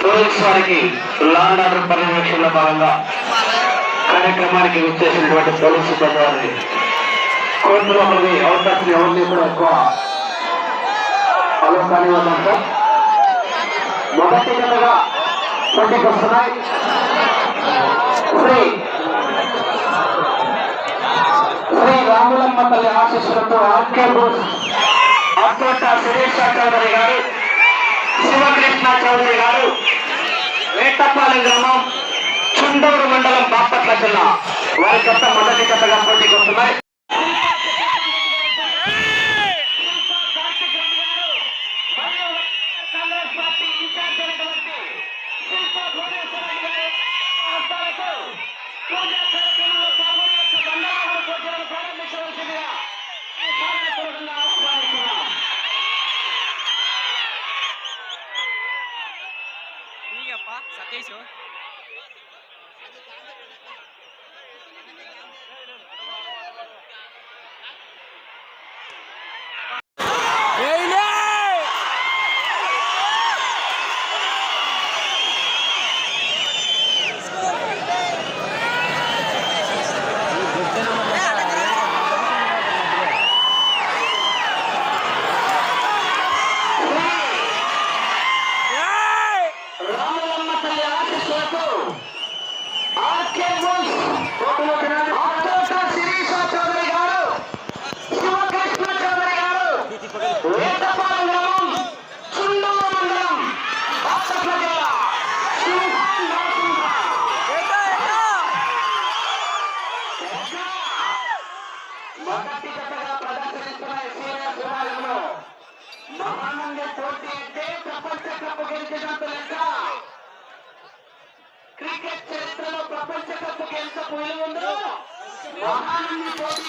ప్రభుత్వానికి వారికి ఆర్డర్ పర్యవేక్షణలో భాగంగా కార్యక్రమానికి విచ్చేసినటువంటి పోలీసు సిబ్బంది కోర్టులో ఉన్నది అవకాశం ఎవరిని కూడా ఎక్కువ అలో కానివ్వడం సార్ మొదటి జతగా పోటీకి వస్తున్నాయి శ్రీ శ్రీ రాములమ్మ తల్లి ఆశీస్సులతో ఆర్కే బోస్ అత్తోట సురేష్ చౌదరి గారు శివకృష్ణ చౌదరి గారు. వేటపాలెం గ్రామం చుండూరు మండలం బాపట్ల జిల్లా. వారి కొత్త మొదటి కథగా పోటీకి వస్తున్నాయి ಈಗಪ್ಪ ಸತೀಶು మొదటి జతగా ప్రదర్శనిస్తున్న సీనియర్ విభాగంలో మహానంద పోటీ అంటే ప్రపంచ కప్ గెలిచినంత లెక్క క్రికెట్ చరిత్రలో ప్రపంచ కప్ ఎంత పోయి ఉందో మహానంది పోటీ